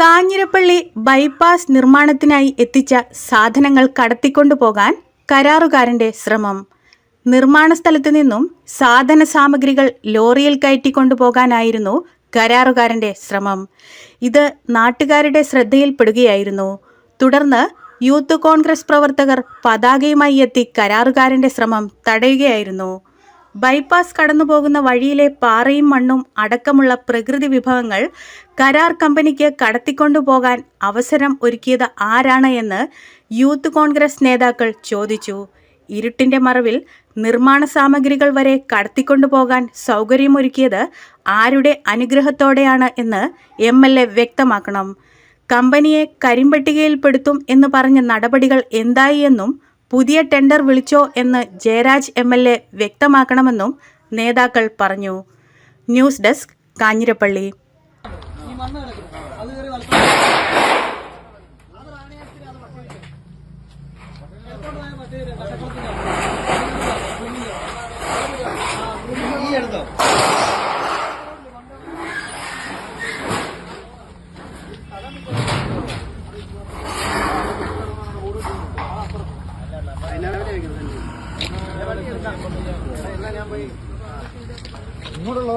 Kanjirappally bypass നിർമ്മാണത്തിനായി എത്തിച്ച സാധനങ്ങൾ കടത്തിക്കൊണ്ടുപോകാൻ കരാറുകാരന്റെ ശ്രമം. നിർമ്മാണ സ്ഥലത്തു നിന്നും സാധന സാമഗ്രികൾ ലോറിയിൽ കയറ്റിക്കൊണ്ടുപോകാനായിരുന്നു കരാറുകാരന്റെ ശ്രമം. ഇത് നാട്ടുകാരുടെ ശ്രദ്ധയിൽപ്പെടുകയായിരുന്നു. തുടർന്ന് യൂത്ത് കോൺഗ്രസ് പ്രവർത്തകർ പതാകയുമായി എത്തി കരാറുകാരന്റെ ശ്രമം തടയുകയായിരുന്നു. ബൈപ്പാസ് കടന്നുപോകുന്ന വഴിയിലെ പാറയും മണ്ണും അടക്കമുള്ള പ്രകൃതി വിഭവങ്ങൾ കരാർ കമ്പനിക്ക് കടത്തിക്കൊണ്ടുപോകാൻ അവസരം ഒരുക്കിയത് ആരാണ് എന്ന് യൂത്ത് കോൺഗ്രസ് നേതാക്കൾ ചോദിച്ചു. ഇരുട്ടിന്റെ മറവിൽ നിർമ്മാണ സാമഗ്രികൾ വരെ കടത്തിക്കൊണ്ടുപോകാൻ സൗകര്യമൊരുക്കിയത് ആരുടെ അനുഗ്രഹത്തോടെയാണ് എന്ന് എം എൽ എ വ്യക്തമാക്കണം. കമ്പനിയെ കരിമ്പട്ടികയിൽപ്പെടുത്തും എന്ന് പറഞ്ഞ നടപടികൾ എന്തായി എന്നും പുതിയ ടെൻഡർ വിളിച്ചോ എന്ന് ജയരാജ് എം എൽ എ വ്യക്തമാക്കണമെന്നും നേതാക്കൾ പറഞ്ഞു. News desk Kanjirappally. ഇങ്ങോട്ടുള്ള